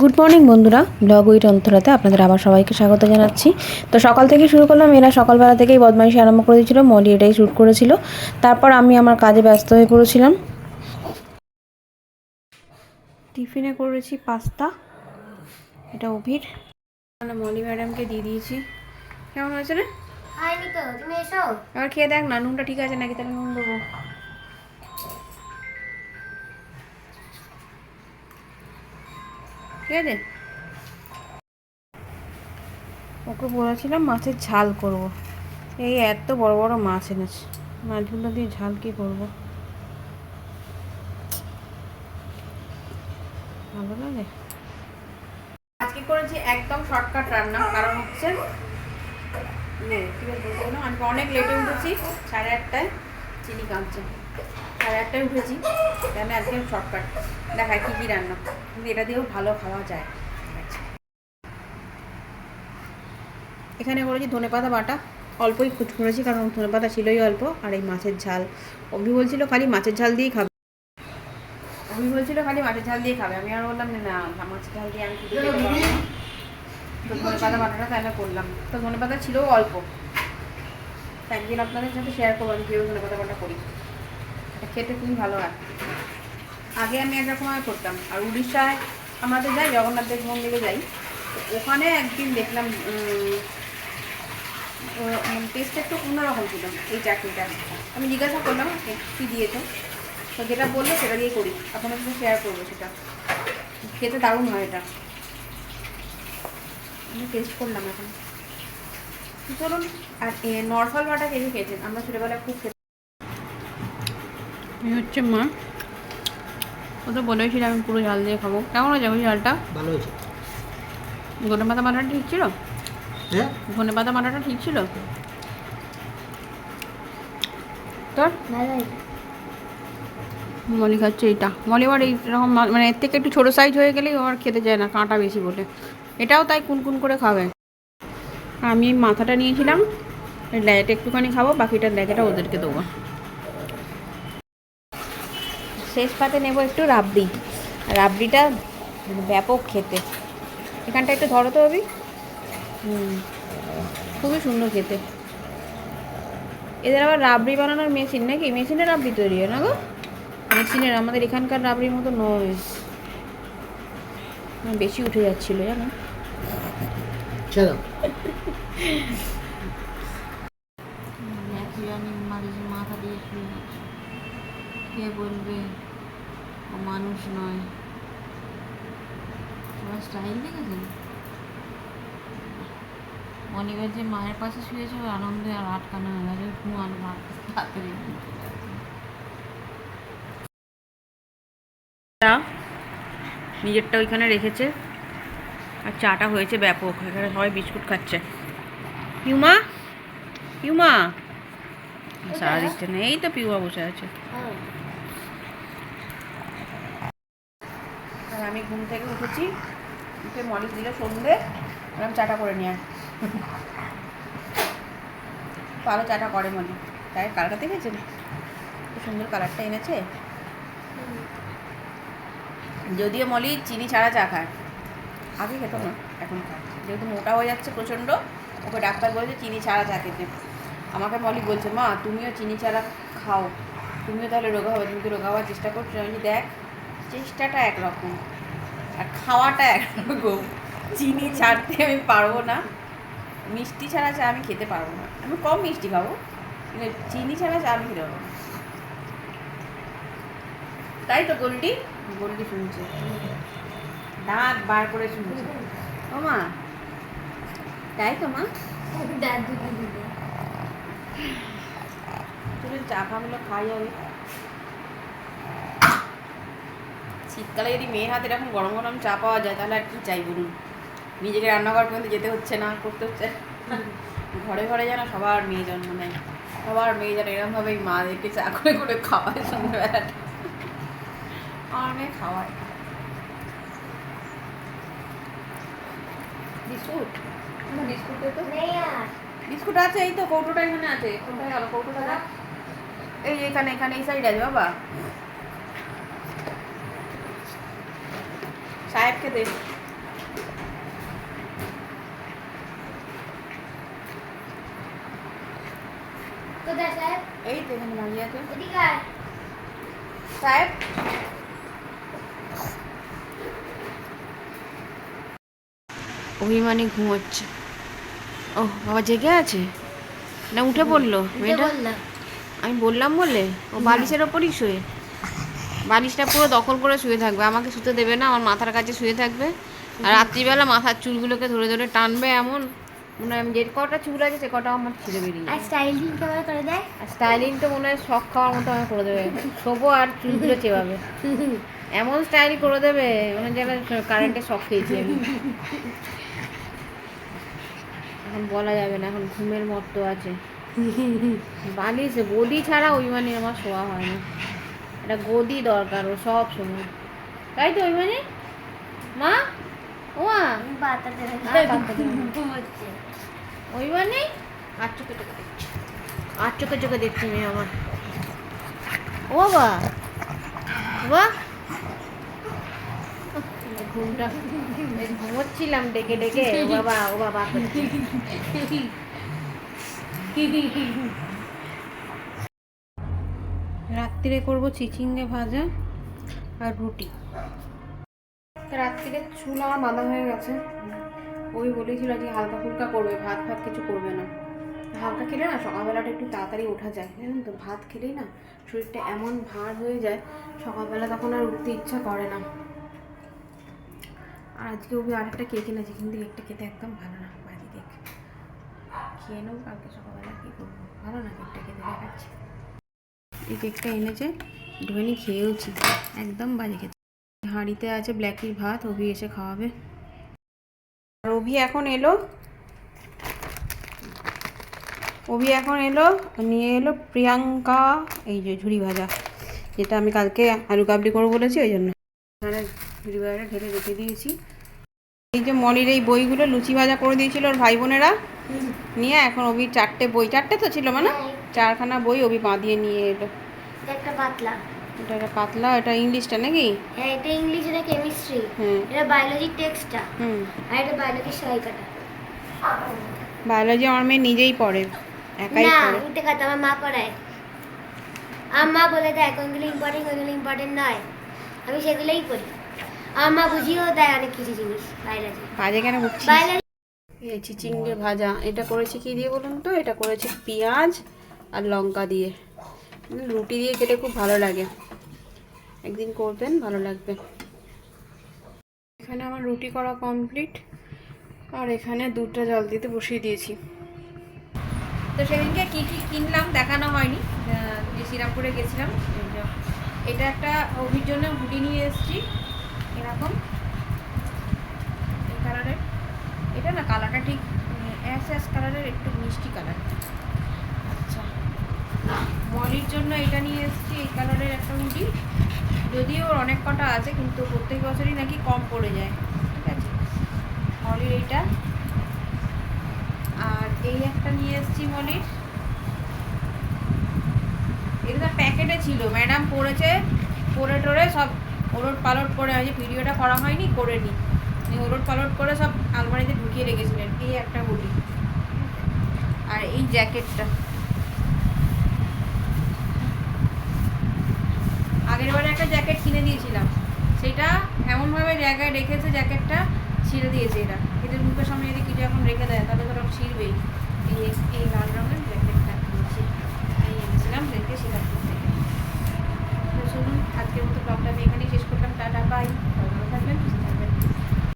Good morning বন্ধুরা। Blog with অন্তরাতে আপনাদের আবার সবাইকে স্বাগত জানাচ্ছি। তো সকাল থেকে শুরু করলাম এরা সকালবেলা থেকেই বদমাইশি আরম্ভ করে দিয়েছিল মলি এটাই শ্যুট করেছিল। তারপর আমি আমার কাজে ব্যস্ত হয়ে পড়েছিলাম। টিফিনে করেছি পাস্তা। এটা অভির। মানে মলি ম্যাডামকে দিয়ে দিয়েছি। কেমন হয়েছে রে? খেয়ে দেখ না নুনটা ঠিক আছে নাকি তাহলে নুন দেবো। ঠিক আছে? ওকে বলেছিলাম মাছের ঝাল করব। এই এত বড় বড় মাছ এনেছে। মাছগুলো দিয়ে ঝাল কি করব? ভালো লাগে আজকে করেছি একদম শর্টকাট রান্না, কারণ হচ্ছে আমি অনেক লেটে উঠেছি, সাড়ে আটটায় চিনি কাঁদছে সাড়ে আটটায় উঠেছি। কেন আজকে শর্টকাট দেখায় কী কী রান্না। কিন্তু এটা দিয়েও ভালো খাওয়া যায়। এখানে করেছি ধনে পাতা বাটা। অল্পই কুচ করেছি কারণ ধনে পাতা ছিলই অল্প। আর এই মাছের ঝাল। অভি বলছিল খালি মাছের ঝাল দিয়েই খাবে। অভি বলছিল খালি মাছের ঝাল দিয়ে খাবে। আমি আর বললাম না, মাছের ঝাল দিয়ে আমি। তো ধনে পাতা বাটাটা তাহলে করলাম। তো ধনে পাতা ছিল অল্প একদিন আপনাদের সাথে শেয়ার করব আমি কীভাবে ধনে পাতা বাটা করি। খেতে খুবই ভালো হয় আগে আমি একরকম ভাবে করতাম। আর উড়িষ্যায় আমাদের যাই, জগন্নাথ দেব মন্দিরে যাই, ওখানে একদিন দেখলাম টেস্টটা একটু অন্যরকম ছিল। এই চাটনিটা। আমি জিজ্ঞাসা করলাম কী দিয়েছে? তো যেটা বলল সেটা দিয়ে করি। আপনার সাথে শেয়ার করব সেটা। খেতে দারুণ হয় এটা। আমি টেস্ট করলাম এখন। চলুন, আর নরফল বাটা কে কে খেয়েছেন? আমরা ছোটোবেলায় খুব খেতে এই হচ্ছে মা। ও তো বলেছিল আমি পুরো ঝাল দিয়ে খাব। কেমন হয়েছে ওই ঝালটা ভালো হয়েছে। ধনে পাতা বাটাটা ঠিক ছিল? হ্যাঁ? ধনে পাতা বাটাটা ঠিক ছিল? তোর? মলি খাচ্ছে এইটা। মলি আবার এইরকম মা- মানে এর থেকে একটু ছোটো সাইজ হয়ে গেলেই ও আর খেতে চায় না কাঁটা বেশি বলে। এটাও তাই কুনকুন করে খাবে। আমি মাথাটা নিয়েছিলাম এই একটুখানি খাব বাকিটার লেজাটা ওদেরকে দেবো। শেষ পাতে নেব একটু রাবড়ি। রাবড়িটা ব্যাপক খেতে। এখানটা একটু ধরো তো অবি খুবই সুন্দর খেতে। এদের আবার রাবড়ি বানানোর মেশিন নাকি? মেশিনে রাবড়ি তৈরি হয় না গো? মেশিনের, আমাদের এখানকার রাবড়ির মতো নয় বেশি উঠে যাচ্ছিল, জানো? চলো আমি মাঝে মাথা দিয়ে শুয়ে আছি কে বলবে? ও মানুষ নয়। তোমার স্টাইল দেখেছেন মনিবের যে মায়ের পাশে শুয়েছে ওর আনন্দে আর আটকানো হয়ে গেছে ঘুমান তাড়াতাড়ি নিজেরটা ওইখানে রেখেছে। আর চাটা হয়েছে ব্যাপক। এখানে সবাই বিস্কুট খাচ্ছে। পিউমা? পিউমা? সারা দিচ্ছে না এই তো পিউমা বসে আছে। আর আমি ঘুম থেকে উঠেছি, উঠে মলিক দিলে সন্ধে আমি চাটা করে নিয়ে। ভালো চাটা করে মনে তাই কালারটা দেখেছেন কি সুন্দর কালারটা এনেছে। যদিও মলি চিনি ছাড়া চা খায়। আগে খেত না, এখন খায়। যেহেতু মোটা হয়ে যাচ্ছে প্রচণ্ড, ওকে ডাক্তার বলেছে চিনি ছাড়া চা খেতে। আমাকে মলি বলছে, মা, তুমিও চিনি ছাড়া খাও। তুমিও তাহলে রোগা হবে তুমি তো রোগা হওয়ার চেষ্টা করছ। আমি দেখ চেষ্টাটা একরকম। আর খাওয়াটা একরকম। চিনি ছাড়তে আমি পারব না। মিষ্টি ছাড়া চা আমি খেতে পারব না। আমি কম মিষ্টি খাব কিন্তু চিনি ছাড়া চা আমি খেতে পারব না। তাই তো গোলটি? গোলটি শুনছে। দাঁত বার করে শুনছে। ও মা। তাই তো মা? চা খাওয়াগুলো খাই হবে শীতকালে যদি মেয়ের হাতে এরকম গরম গরম চা পাওয়া যায়, তাহলে আর কি চাই বলুন? নিজেকে রান্নাঘর পর্যন্ত যেতে হচ্ছে না, করতে হচ্ছে। ঘরে ঘরে যেন সবার মেয়ে জন্ম নেয়, সবার মেয়ে যেন এরকমভাবেই মাদেরকে চা করে করে খাওয়ায় সন্ধ্যেবেলাটা। আমার মেয়ে খাওয়ায়। বিস্কুট? বিস্কুট তো? বিস্কুট আছে, এই তো কৌটোটা এখানে আছে। কোথায় গেল কৌটোটা এই এখানে এখানে, এই সাইড আছে বাবা। সাহেবকে দে এই সাহেব। অভিমানে ঘুমোচ্ছে। ও বাবা জেগে আছে? না উঠে পড়ল। মেয়েটা? আমি বললাম বলে? ও বালিশের ওপরই শুয়ে? বালিশটা পুরো দখল করে শুয়ে থাকবে। আমাকে শুতে দেবে না আমার মাথার কাছে শুয়ে থাকবে। আর রাত্রিবেলা মাথার চুলগুলোকে ধরে ধরে টানবে এমন। মনে হয় যে কটা চুল আছে সে কটা আমার ছিঁড়ে বেরিয়ে আর স্টাইলিং কেমন করে দেয় আর স্টাইলিং তো মনে হয় শখ খাওয়ার মতো আমার করে দেবে। শোবো আর চুলগুলো চেবাবে। এমন স্টাইল করে দেবে মানে যেন কারেন্টের শখ খেয়েছি আমি। এখন বলা যাবে না এখন ঘুমের মতো আছে। বালিশ বডি ছাড়া ওই মানে আমার শোয়া হয় না। একটা গদি দরকার ও সব সময়। তাই তো ওই মানে মা? ও মা বাতাতে আর বাতাতে হবে। ঘুমোচ্ছে ওই মানে আর চোখে চোখে দেখছি। আর চোখে চোখে দেখছি মেয়ে আমার। ও বাবা। বাবা। ঘুমটা ঘুমোচ্ছিলাম ডেকে ডেকে। ও বাবা ও বাবা। রাত্রিরে করব চিচিঙ্গে ভাজা আর রুটি। রাত্রিরে চুল আমার বাঁধা হয়ে গেছে। ওই বলেছিল যে হালকা ফুলকা করবে, ভাত ফাত কিছু করবে না। হালকা খেলে না সকালবেলাটা একটু তাড়াতাড়ি ওঠা যায়, জানেন তো? ভাত খেলেই না শরীরটা এমন ভার হয়ে যায়, সকালবেলা তখন আর উঠতে ইচ্ছা করে না। আর আজকে ওই আরেকটা কেক এনেছে, কিন্তু কেকটা খেতে একদম ভালো না, বাজি কেক। খেয়ে নেব কালকে সকালবেলা, কী করব? ভালো না কেকটা খেতে, দেখাচ্ছি। এই কেকটা এনেছে, একটুখানি খেয়েওছি। একদম বাজে খেতে। হাঁড়িতে আছে ব্ল্যাকির ভাত অভি এসে খাওয়াবে। আর অভি এখন এলো। অভি এখন এলো, নিয়ে এলো প্রিয়াঙ্কা, এই যে ঝুড়ি ভাজা, যেটা আমি কালকে আলু কাবলি করব বলেছি, ওই জন্য। এখানে ঝুড়ি ভাজাটা ঢেলে রেখে দিয়েছি। এই যে মনির এই বইগুলো লুচি ভাজা করে দিয়েছিল ওর ভাই বোনেরা। নিয়ে এখন অভি চারটে বই, চারটে তো ছিল মানে? চারখানা বই অভি বাঁধিয়ে নিয়ে এলো। একটা পাতলা। এটা একটা পাতলা এটা ইংলিশটা নাকি? হ্যাঁ এটা ইংলিশ এটা কেমিস্ট্রি। হ্যাঁ। এটা বায়োলজির টেক্সটটা। হুম। আর এটা বায়োলজির সহায়িকাটা বায়োলজি আমার মেয়ে নিজেই পড়ে একাই না উঠে কথা আমার মা পড়ায়। আমার বলে দেয় কোনগুলো ইম্পর্টেন্ট কোনগুলো ইম্পর্টেন্ট নয়। আমি সেগুলোই পড়ি। আমার মা বুঝিয়েও দেয় অনেক কিছু জিনিস বায়োলজি। বাজে কেন বুঝছিস বায়োলজি এই চিচিঙ্গে ভাজা এটা করেছি কি দিয়ে বলুন তো? এটা করেছি পেঁয়াজ আর লঙ্কা দিয়ে। রুটি দিয়ে খেতে খুব ভালো লাগে। একদিন করবেন, ভালো লাগবে। এখানে আমার রুটি করা কমপ্লিট আর এখানে দুধটা জল দিতে বসিয়ে দিয়েছি। তো সেদিনকে কী কী কিনলাম দেখানো হয়নি। যে শ্রীরামপুরে গেছিলাম। এটা একটা অভির জন্য হুডি নিয়ে এসেছি। এরকম। এই কালারের এটা না কালারটা ঠিক অ্যাশ অ্যাশ কালারের একটু মিষ্টি কালার মলির জন্য এটা নিয়ে এসেছি, এই কালারের একটা হুডি যদিও ওর অনেক কটা আছে, কিন্তু প্রত্যেক বছরই নাকি কম পড়ে যায়। ঠিক আছে? মলির এইটা। আর এই একটা নিয়ে এসেছি মলির। এটা প্যাকেটে ছিল। ম্যাডাম পড়েছে পরে টরে সব ওলট পালট করে আজ ভিডিওটা করা হয়নি, করে নি। ওলট পালট করে সব আলমারিতে ঢুকিয়ে রেখেছিলেন, এই একটা হুডি আর এই জ্যাকেটটা। আগেরবারে একটা জ্যাকেট কিনে দিয়েছিলাম। সেটা এমনভাবে জায়গায় রেখেছে জ্যাকেটটা ছিঁড়ে দিয়েছে এটা এদের মুখের সামনে যদি কিছু এখন রেখে দেয় তাহলে ধরো ছিঁড়বেই। এই এই লাল রঙের জ্যাকেটটা কিনেছি। আমি এনেছিলাম দেখতে সেটা তো চলুন, আজকের মতো ব্লগটা আমি এখানেই শেষ করলাম। টাটা পাই ভালো থাকবেন।